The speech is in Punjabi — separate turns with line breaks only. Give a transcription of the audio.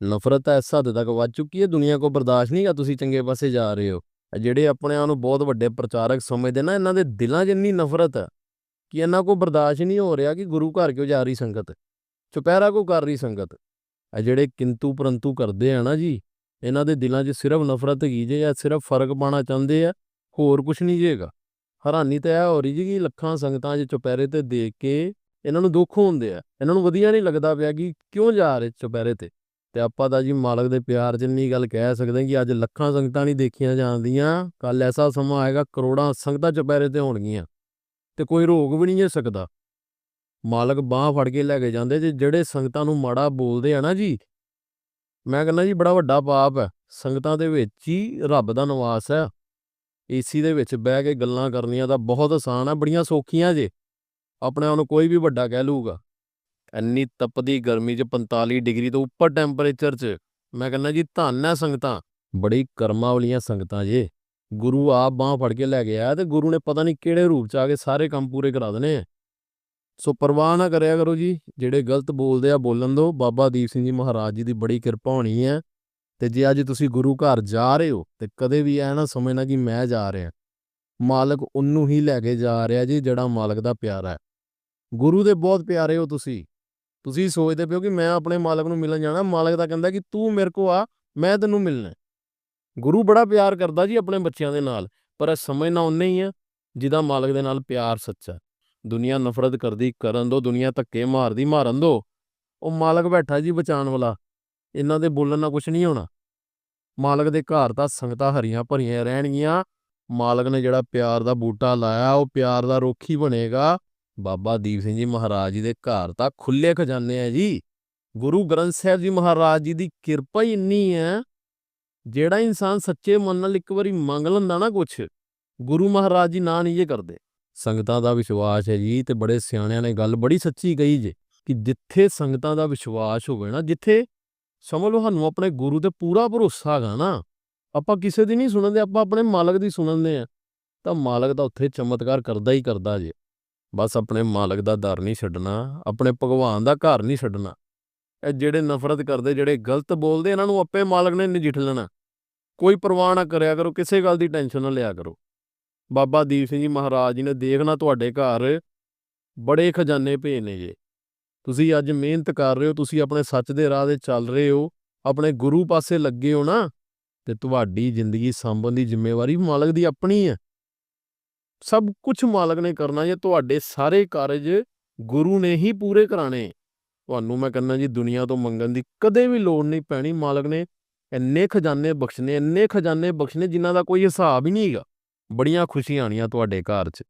ਨਫ਼ਰਤ ਇਸ ਹੱਦ ਤੱਕ ਵੱਧ ਚੁੱਕੀ ਹੈ, ਦੁਨੀਆ ਕੋ ਬਰਦਾਸ਼ਤ ਨਹੀਂ ਨਹੀਂਗਾ ਤੁਸੀਂ ਚੰਗੇ ਪਾਸੇ ਜਾ ਰਹੇ ਹੋ। ਇਹ ਜਿਹੜੇ ਆਪਣੇ ਆਪ ਨੂੰ ਬਹੁਤ ਵੱਡੇ ਪ੍ਰਚਾਰਕ ਸਮਝਦੇ ਨਾ, ਇਹਨਾਂ ਦੇ ਦਿਲਾਂ 'ਚ ਇੰਨੀ ਨਫ਼ਰਤ ਹੈ ਕਿ ਇਹਨਾਂ ਕੋ ਬਰਦਾਸ਼ਤ ਨਹੀਂ ਹੋ ਰਿਹਾ ਕਿ ਗੁਰੂ ਘਰ ਕਿਉਂ ਜਾ ਰਹੀ ਸੰਗਤ, ਚੁਪਹਿਰਾ ਕੋ ਕਰ ਰਹੀ ਸੰਗਤ। ਇਹ ਜਿਹੜੇ ਕਿੰਤੂ ਪਰੰਤੂ ਕਰਦੇ ਆ ਨਾ ਜੀ, ਇਹਨਾਂ ਦੇ ਦਿਲਾਂ 'ਚ ਸਿਰਫ ਨਫ਼ਰਤ ਹੀ ਜੇ ਜਾਂ ਸਿਰਫ ਫ਼ਰਕ ਪਾਣਾ ਚਾਹੁੰਦੇ ਆ, ਹੋਰ ਕੁਝ ਨਹੀਂ ਜੇਗਾ ਹੈਰਾਨੀ ਤਾਂ ਇਹ ਹੋ ਰਹੀ ਜੀ ਕਿ ਲੱਖਾਂ ਸੰਗਤਾਂ 'ਚ ਚੁਪਹਿਰੇ ਤੇ ਦੇਖ ਕੇ ਇਹਨਾਂ ਨੂੰ ਦੁੱਖ ਹੁੰਦੇ ਆ। ਇਹਨਾਂ ਨੂੰ ਵਧੀਆ ਨਹੀਂ ਲੱਗਦਾ ਪਿਆ ਕਿ ਕਿਉਂ ਜਾ ਰਹੇ ਚੁਪਹਿਰੇ ਤੇ। ਤੇ ਆਪਾਂ ਤਾਂ ਜੀ ਮਾਲਕ ਦੇ ਪਿਆਰ 'ਚ ਇੰਨੀ ਗੱਲ ਕਹਿ ਸਕਦੇ ਹਾਂ ਕਿ ਅੱਜ ਲੱਖਾਂ ਸੰਗਤਾਂ ਨਹੀਂ ਦੇਖੀਆਂ ਜਾਂਦੀਆਂ ਕੱਲ ਐਸਾ ਸਮਾਂ ਆਏਗਾ ਕਰੋੜਾਂ ਸੰਗਤਾਂ ਚੁਪਹਿਰੇ ਤੇ ਹੋਣਗੀਆਂ ਤੇ ਕੋਈ ਰੋਕ ਵੀ ਨਹੀਂ ਜੇ ਸਕਦਾ। ਮਾਲਕ ਬਾਹ ਫੜ ਕੇ ਲੈ ਕੇ ਜਾਂਦੇ ਜੇ ਜਿਹੜੇ ਸੰਗਤਾਂ ਨੂੰ ਮਾੜਾ ਬੋਲਦੇ ਆ ਨਾ ਜੀ, ਮੈਂ ਕਹਿੰਦਾ ਜੀ ਬੜਾ ਵੱਡਾ ਪਾਪ ਹੈ, ਸੰਗਤਾਂ ਦੇ ਵਿੱਚ ਹੀ ਰੱਬ ਦਾ ਨਿਵਾਸ ਹੈ। ਏਸੀ ਦੇ ਵਿੱਚ ਬਹਿ ਕੇ ਗੱਲਾਂ ਕਰਨੀਆਂ ਤਾਂ ਬਹੁਤ ਆਸਾਨ ਆ ਬੜੀਆਂ ਸੌਖੀਆਂ ਜੇ, ਆਪਣੇ ਆਪ ਨੂੰ ਕੋਈ ਵੀ ਵੱਡਾ ਕਹਿ ਲੂਗਾ ਇੰਨੀ ਤਪਦੀ ਗਰਮੀ 'ਚ 45 ਡਿਗਰੀ ਤੋਂ ਉੱਪਰ ਟੈਂਪਰੇਚਰ 'ਚ। ਮੈਂ ਕਹਿੰਦਾ ਜੀ ਧੰਨ ਹੈ ਸੰਗਤਾਂ, ਬੜੀ ਕਰਮਾਂ ਵਾਲੀਆਂ ਸੰਗਤਾਂ ਜੇ। ਗੁਰੂ ਆਪ ਬਾਹ ਫੜ ਕੇ ਲੈ ਕੇ ਆਇਆ ਤੇ ਗੁਰੂ ਨੇ ਪਤਾ ਨਹੀਂ ਕਿਹੜੇ ਰੂਪ 'ਚ ਆ ਕੇ ਸਾਰੇ ਕੰਮ ਪੂਰੇ ਕਰਾ ਦੇਣੇ ਆ। ਸੋ ਪਰਵਾਹ ਨਾ ਕਰਿਆ ਕਰੋ ਜੀ, ਜਿਹੜੇ ਗਲਤ ਬੋਲਦੇ ਆ ਬੋਲਣ ਦੋ। ਬਾਬਾ ਦੀਪ ਸਿੰਘ ਜੀ ਮਹਾਰਾਜ ਜੀ ਦੀ ਬੜੀ ਕਿਰਪਾ ਹੋਣੀ ਹੈ ਤੇ ਜੇ ਅੱਜ ਤੁਸੀਂ ਗੁਰੂ ਘਰ ਜਾ ਰਹੇ ਹੋ, ਤੇ ਕਦੇ ਵੀ ਐ ਨਾ ਸਮਝਣਾ ਕਿ ਮੈਂ ਜਾ ਰਿਹਾ। ਮਾਲਕ ਉਹਨੂੰ ਹੀ ਲੈ ਕੇ ਜਾ ਰਿਹਾ ਜੀ, ਜਿਹੜਾ ਮਾਲਕ ਦਾ ਪਿਆਰਾ ਹੈ। ਗੁਰੂ ਦੇ ਬਹੁਤ ਪਿਆਰੇ ਹੋ ਤੁਸੀਂ। ਤੁਸੀਂ ਸੋਚਦੇ ਪਿਓ ਕਿ ਮੈਂ ਆਪਣੇ ਮਾਲਕ ਨੂੰ ਮਿਲਣ ਜਾਣਾ, ਮਾਲਕ ਤਾਂ ਕਹਿੰਦਾ ਕਿ ਤੂੰ ਮੇਰੇ ਕੋ ਆ, ਮੈਂ ਤੈਨੂੰ ਮਿਲਣਾ ਗੁਰੂ ਬੜਾ ਪਿਆਰ ਕਰਦਾ ਜੀ ਆਪਣੇ ਬੱਚਿਆਂ ਦੇ ਨਾਲ, ਪਰ ਇਹ ਸਮਝਣਾ ਉਹਨੇ ਹੀ ਆ ਜਿਹਦਾ ਮਾਲਕ ਦੇ ਨਾਲ ਪਿਆਰ ਸੱਚਾ ਹੈ। ਦੁਨੀਆ ਨਫ਼ਰਤ ਕਰਦੀ, ਕਰਨ ਦੋ, ਦੁਨੀਆ ਧੱਕੇ ਮਾਰਦੀ, ਮਾਰਨ ਦੋ। ਉਹ ਮਾਲਕ ਬੈਠਾ ਜੀ ਬਚਾਉਣ ਵਾਲਾ, ਇਹਨਾਂ ਦੇ ਬੋਲਣ ਨਾਲ ਕੁਝ ਨਹੀਂ ਹੋਣਾ। ਮਾਲਕ ਦੇ ਘਰ ਤਾਂ ਸੰਗਤਾਂ ਹਰੀਆਂ ਭਰੀਆਂ ਰਹਿਣਗੀਆਂ, ਮਾਲਕ ਨੇ ਜਿਹੜਾ ਪਿਆਰ ਦਾ ਬੂਟਾ ਲਾਇਆ, ਉਹ ਪਿਆਰ ਦਾ ਰੋਖੀ ਬਣੇਗਾ। ਬਾਬਾ ਦੀਪ ਸਿੰਘ ਜੀ ਮਹਾਰਾਜ ਜੀ ਦੇ ਘਰ ਤਾਂ ਖੁੱਲੇ ਖਜ਼ਾਨੇ ਆ ਜੀ। ਗੁਰੂ ਗ੍ਰੰਥ ਸਾਹਿਬ ਜੀ ਮਹਾਰਾਜ ਜੀ ਦੀ ਕਿਰਪਾ ਹੀ ਇੰਨੀ ਹੈ ਜਿਹੜਾ ਇਨਸਾਨ ਸੱਚੇ ਮਨ ਨਾਲ ਇੱਕ ਵਾਰੀ ਮੰਗ ਲੈਂਦਾ ਨਾ ਕੁਛ, ਗੁਰੂ ਮਹਾਰਾਜ ਜੀ ਨਾ ਨਹੀਂ ਜੇ ਕਰਦੇ। ਸੰਗਤਾਂ ਦਾ ਵਿਸ਼ਵਾਸ ਹੈ ਜੀ ਤੇ ਬੜੇ ਸਿਆਣਿਆਂ ਨੇ ਗੱਲ ਬੜੀ ਸੱਚੀ ਕਹੀ ਜੇ, ਕਿ ਜਿੱਥੇ ਸੰਗਤਾਂ ਦਾ ਵਿਸ਼ਵਾਸ ਹੋਵੇ ਨਾ, ਜਿੱਥੇ ਸਮਝ ਲਓ ਸਾਨੂੰ ਆਪਣੇ ਗੁਰੂ ਤੇ ਪੂਰਾ ਭਰੋਸਾ ਹੈਗਾ ਨਾ, ਆਪਾਂ ਕਿਸੇ ਦੀ ਨਹੀਂ ਸੁਣਦੇ, ਆਪਾਂ ਆਪਣੇ ਮਾਲਕ ਦੀ ਸੁਣਦੇ ਆ, ਤਾਂ ਮਾਲਕ ਤਾਂ ਉੱਥੇ ਚਮਤਕਾਰ ਕਰਦਾ ਹੀ ਕਰਦਾ ਜੇ। ਬਸ ਆਪਣੇ ਮਾਲਕ ਦਾ ਦਰ ਨਹੀਂ ਛੱਡਣਾ, ਆਪਣੇ ਭਗਵਾਨ ਦਾ ਘਰ ਨਹੀਂ ਛੱਡਣਾ। ਇਹ ਜਿਹੜੇ ਨਫ਼ਰਤ ਕਰਦੇ, ਜਿਹੜੇ ਗਲਤ ਬੋਲਦੇ, ਇਹਨਾਂ ਨੂੰ ਆਪੇ ਮਾਲਕ ਨੇ ਨਜਿੱਠ ਲੈਣਾ। ਕੋਈ ਪਰਵਾਹ ਨਾ ਕਰਿਆ ਕਰੋ, ਕਿਸੇ ਗੱਲ ਦੀ ਟੈਨਸ਼ਨ ਨਾ ਲਿਆ ਕਰੋ। ਬਾਬਾ ਦੀਪ ਸਿੰਘ ਜੀ ਮਹਾਰਾਜ ਜੀ ਨੇ ਦੇਖਣਾ ਤੁਹਾਡੇ ਘਰ ਬੜੇ ਖਜ਼ਾਨੇ ਭੇਜ ਨੇ ਜੇ। ਤੁਸੀਂ ਅੱਜ ਮਿਹਨਤ ਕਰ ਰਹੇ ਹੋ, ਤੁਸੀਂ ਆਪਣੇ ਸੱਚ ਦੇ ਰਾਹ ਤੇ ਚੱਲ ਰਹੇ ਹੋ, ਆਪਣੇ ਗੁਰੂ ਪਾਸੇ ਲੱਗੇ ਹੋ ਨਾ, ਤੇ ਤੁਹਾਡੀ ਜ਼ਿੰਦਗੀ ਸੰਭਣ ਦੀ ਜ਼ਿੰਮੇਵਾਰੀ ਮਾਲਕ ਦੀ ਆਪਣੀ ਹੈ। ਸਭ ਕੁਝ ਮਾਲਕ ਨੇ ਕਰਨਾ ਜੇ ਤੁਹਾਡੇ ਸਾਰੇ ਕਾਰਜ ਗੁਰੂ ਨੇ ਹੀ ਪੂਰੇ ਕਰਾਣੇ। ਤੁਹਾਨੂੰ ਮੈਂ ਕਹਿੰਦਾ ਜੀ ਦੁਨੀਆ ਤੋਂ ਮੰਗਣ ਦੀ ਕਦੇ ਵੀ ਲੋੜ ਨਹੀਂ ਪੈਣੀ। ਮਾਲਕ ਨੇ ਇੰਨੇ ਖਜ਼ਾਨੇ ਬਖਸ਼ਨੇ, ਇੰਨੇ ਖਜ਼ਾਨੇ ਬਖਸ਼ਨੇ ਜਿਨ੍ਹਾਂ ਦਾ ਕੋਈ ਹਿਸਾਬ ਹੀ ਨਹੀਂ ਹੈਗਾ। ਬੜੀਆਂ ਖੁਸ਼ੀਆਂ ਆਣੀਆਂ ਤੁਹਾਡੇ ਘਰ 'ਚ।